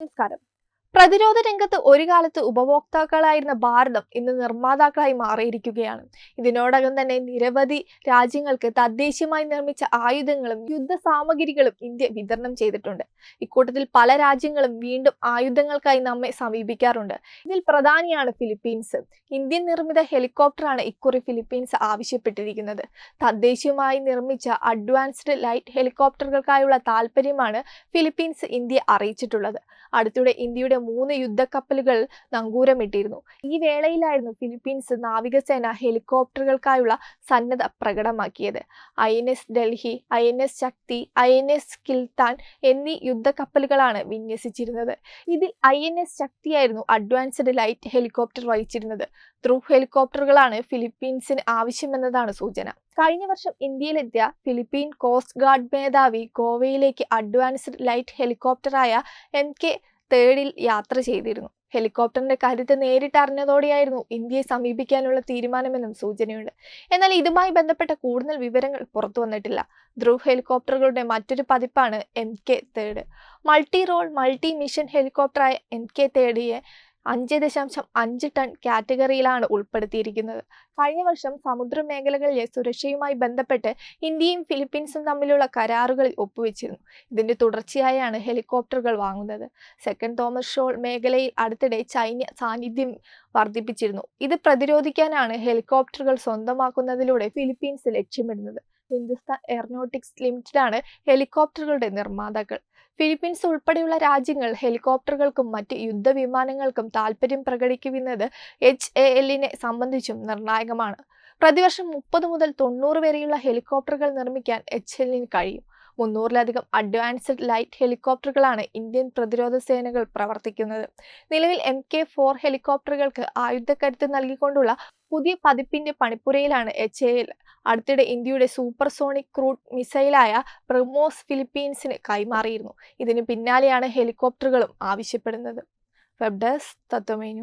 నమస్కారం. പ്രതിരോധ രംഗത്ത് ഒരു കാലത്ത് ഉപഭോക്താക്കളായിരുന്ന ഭാരതം ഇന്ന് നിർമ്മാതാക്കളായി മാറിയിരിക്കുകയാണ്. ഇതിനോടകം തന്നെ നിരവധി രാജ്യങ്ങൾക്ക് തദ്ദേശീയമായി നിർമ്മിച്ച ആയുധങ്ങളും യുദ്ധ സാമഗ്രികളും ഇന്ത്യ വിതരണം ചെയ്തിട്ടുണ്ട്. ഇക്കൂട്ടത്തിൽ പല രാജ്യങ്ങളും വീണ്ടും ആയുധങ്ങൾക്കായി നമ്മെ സമീപിക്കാറുണ്ട്. ഇതിൽ പ്രധാനിയാണ് ഫിലിപ്പീൻസ്. ഇന്ത്യൻ നിർമ്മിത ഹെലികോപ്റ്ററാണ് ഇക്കുറി ഫിലിപ്പീൻസ് ആവശ്യപ്പെട്ടിരിക്കുന്നത്. തദ്ദേശീയമായി നിർമ്മിച്ച അഡ്വാൻസ്ഡ് ലൈറ്റ് ഹെലികോപ്റ്ററുകൾക്കായുള്ള താല്പര്യമാണ് ഫിലിപ്പീൻസ് ഇന്ത്യ അറിയിച്ചിട്ടുള്ളത്. അടുത്തിടെ ഇന്ത്യയുടെ മൂന്ന് യുദ്ധക്കപ്പലുകൾ നങ്കൂരമിട്ടിരുന്നു. ഈ വേളയിലായിരുന്നു ഫിലിപ്പീൻസ് നാവികസേന ഹെലികോപ്റ്ററുകൾക്കായുള്ള സന്നദ്ധ പ്രകടമാക്കിയത് I N S Delhi I N S Shakti I N S Kiltan എന്നീ യുദ്ധക്കപ്പലുകളാണ് വിന്യസിച്ചിരുന്നത്. ഇതിൽ ഐ എൻ എസ് ശക്തിയായിരുന്നു അഡ്വാൻസ്ഡ് ലൈറ്റ് ഹെലികോപ്റ്റർ വഹിച്ചിരുന്നത്. ത്രൂ ഹെലികോപ്റ്ററുകളാണ് ഫിലിപ്പീൻസിന് ആവശ്യമെന്നതാണ് സൂചന. കഴിഞ്ഞ വർഷം ഇന്ത്യയിലെത്തിയ ഫിലിപ്പീൻ കോസ്റ്റ് ഗാർഡ് മേധാവി ഗോവയിലേക്ക് അഡ്വാൻസ്ഡ് ലൈറ്റ് ഹെലികോപ്റ്ററായ എം കെ തേർഡിൽ യാത്ര ചെയ്തിരുന്നു. ഹെലികോപ്റ്ററിന്റെ കാര്യത്തെ നേരിട്ട് അറിഞ്ഞതോടെയായിരുന്നു ഇന്ത്യയെ സമീപിക്കാനുള്ള തീരുമാനമെന്നും സൂചനയുണ്ട്. എന്നാൽ ഇതുമായി ബന്ധപ്പെട്ട കൂടുതൽ വിവരങ്ങൾ പുറത്തു വന്നിട്ടില്ല. ധ്രുവ് ഹെലികോപ്റ്ററുകളുടെ മറ്റൊരു പതിപ്പാണ് M K third. Multi role multi mission ഹെലികോപ്റ്ററായ M K തേർഡിയെ അഞ്ച് ദശാംശം അഞ്ച് ടൺ കാറ്റഗറിയിലാണ് ഉൾപ്പെടുത്തിയിരിക്കുന്നത്. കഴിഞ്ഞ വർഷം സമുദ്ര മേഖലകളിലെ സുരക്ഷയുമായി ബന്ധപ്പെട്ട് ഇന്ത്യയും ഫിലിപ്പീൻസും തമ്മിലുള്ള കരാറുകളിൽ ഒപ്പുവെച്ചിരുന്നു. ഇതിന്റെ തുടർച്ചയായാണ് ഹെലികോപ്റ്ററുകൾ വാങ്ങുന്നത്. സെക്കൻഡ് തോമസ് ഷോൾ മേഖലയിൽ അടുത്തിടെ ചൈന സാന്നിധ്യം വർദ്ധിപ്പിച്ചിരുന്നു. ഇത് പ്രതിരോധിക്കാനാണ് ഹെലികോപ്റ്ററുകൾ സ്വന്തമാക്കുന്നതിലൂടെ ഫിലിപ്പീൻസ് ലക്ഷ്യമിടുന്നത്. ഹിന്ദുസ്ഥാൻ എയറോനോട്ടിക്സ് ലിമിറ്റഡാണ് ഹെലികോപ്റ്ററുകളുടെ നിർമ്മാതാക്കൾ. ഫിലിപ്പീൻസ് ഉൾപ്പെടെയുള്ള രാജ്യങ്ങൾ ഹെലികോപ്റ്ററുകൾക്കും മറ്റ് യുദ്ധവിമാനങ്ങൾക്കും താൽപ്പര്യം പ്രകടിപ്പിക്കുന്നത് എച്ച് എ എല്ലിനെ സംബന്ധിച്ചും നിർണായകമാണ്. പ്രതിവർഷം മുപ്പത് മുതൽ തൊണ്ണൂറ് വരെയുള്ള ഹെലികോപ്റ്ററുകൾ നിർമ്മിക്കാൻ എച്ച് എല്ലിന് കഴിയും. മുന്നൂറിലധികം അഡ്വാൻസ്ഡ് ലൈറ്റ് ഹെലികോപ്റ്ററുകളാണ് ഇന്ത്യൻ പ്രതിരോധ സേനകൾ പ്രവർത്തിക്കുന്നത്. നിലവിൽ എം കെ ഫോർ ഹെലികോപ്റ്ററുകൾക്ക് ആയുധക്കരുത്ത് നൽകിക്കൊണ്ടുള്ള പുതിയ പതിപ്പിന്റെ പണിപ്പുരയിലാണ് എച്ച് എ എൽ. അടുത്തിടെ ഇന്ത്യയുടെ സൂപ്പർസോണിക് ക്രൂഡ് മിസൈലായ ബ്രഹ്മോസ് ഫിലിപ്പീൻസിന് കൈമാറിയിരുന്നു. ഇതിന് പിന്നാലെയാണ് ഹെലികോപ്റ്ററുകളും ആവശ്യപ്പെടുന്നത്. Web desk തത്വമേനു